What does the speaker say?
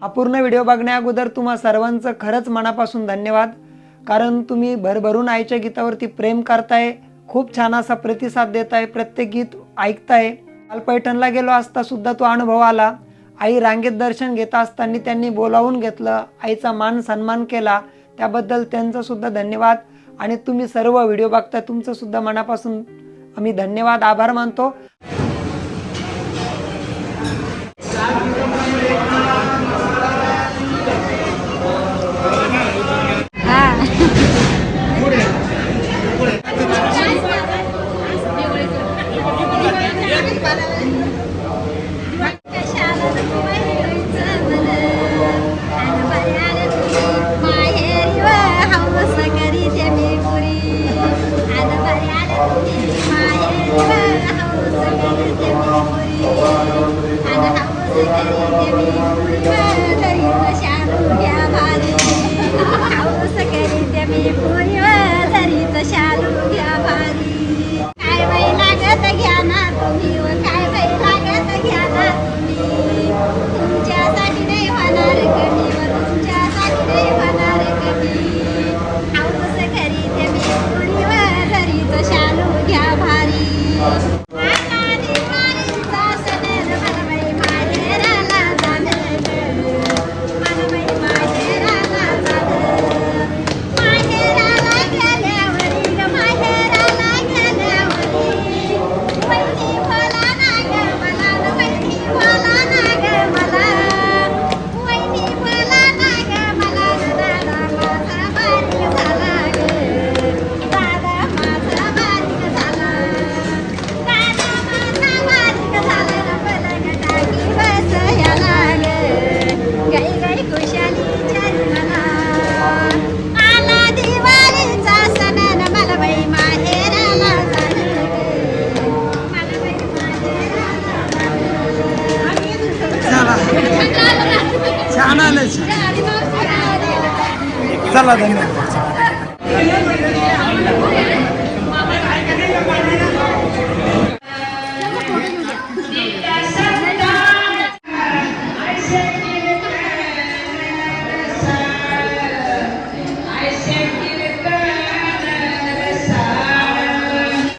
हा पूर्ण व्हिडिओ बघण्या अगोदर तुम्हा सर्वांचं खरंच मनापासून धन्यवाद. कारण तुम्ही भरभरून आईच्या गीतावरती प्रेम करताय खूप छान असा प्रतिसाद देताय प्रत्येक गीत ऐकताय. काल पैठणला गेलो असता सुद्धा तो अनुभव आला. आई रांगेत दर्शन घेत असताना त्यांनी बोलावून घेतलं आईचा मान सन्मान केला. त्याबद्दल त्यांचा सुद्धा धन्यवाद. आणि तुम्ही सर्व व्हिडिओ बघताय तुमचं सुद्धा मनापासून आम्ही धन्यवाद आभार मानतो. नाही नाही चला धन्यवाद.